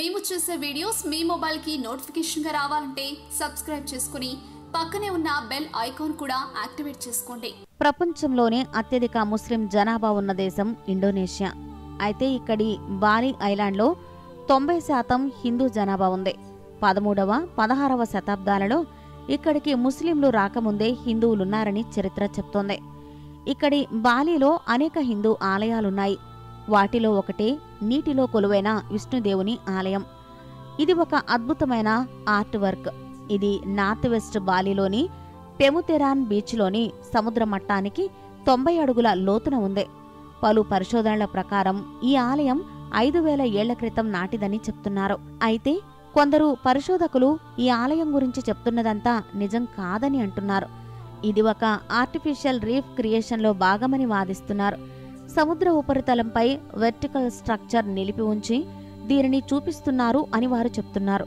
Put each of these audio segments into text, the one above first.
మేము చేసే వీడియోస్ మీ మొబైల్కి నోటిఫికేషన్గా రావాలంటే సబ్స్క్రైబ్ చేసుకుని పక్కనే ఉన్న బెల్ ఐకాన్ కూడా యాక్టివేట్ చేసుకోండి. ప్రపంచంలోనే అత్యధిక ముస్లిం జనాభా ఉన్న దేశం ఇండోనేషియా. అయితే ఇక్కడి బాలి ఐలాండ్లో తొంభై శాతం హిందూ జనాభా ఉంది. పదమూడవ పదహారవ శతాబ్దాలలో ఇక్కడికి ముస్లింలు రాకముందే హిందువులున్నారని చరిత్ర చెప్తోంది. ఇక్కడి బాలిలో అనేక హిందూ ఆలయాలున్నాయి. వాటిలో ఒకటే నీటిలో కొలువైన విష్ణుదేవుని ఆలయం. ఇది ఒక అద్భుతమైన ఆర్ట్ వర్క్. ఇది నార్త్ వెస్ట్ బాలిలోని పెముతెరాన్ బీచ్లోని సముద్ర మట్టానికి తొంభై అడుగుల లోతున ఉంది. పలు పరిశోధనల ప్రకారం ఈ ఆలయం ఐదు వేల ఏళ్ళ క్రితం నాటిదని చెప్తున్నారు. అయితే కొందరు పరిశోధకులు ఈ ఆలయం గురించి చెప్తున్నదంతా నిజం కాదని అంటున్నారు. ఇది ఒక ఆర్టిఫిషియల్ రీఫ్ క్రియేషన్లో భాగమని వాదిస్తున్నారు. సముద్ర ఉపరితలంపై వెర్టికల్ స్ట్రక్చర్ నిలిపి ఉంచి దీనిని చూపిస్తున్నారు అని వారు చెప్తున్నారు.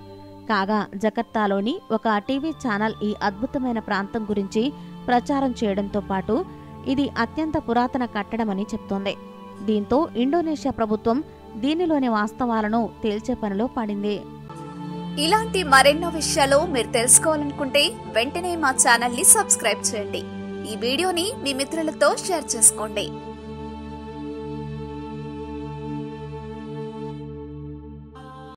కాగా జకర్తాలోని ఒక టీవీ ఛానల్ ఈ అద్భుతమైన ప్రాంతం గురించి ప్రచారం చేయడంతో పాటు ఇది అత్యంత పురాతన కట్టడమని చెప్తోంది. దీంతో ఇండోనేషియా ప్రభుత్వం దీనిలోని వాస్తవాలను తేల్చే పనిలో పడింది. ఇలాంటి మరెన్నో విషయాలు మీరు తెలుసుకోవాలనుకుంటే వెంటనే మా ఛానల్ని సబ్స్క్రైబ్ చేయండి. ఈ వీడియోని మీ మిత్రులతో షేర్ చేసుకోండి.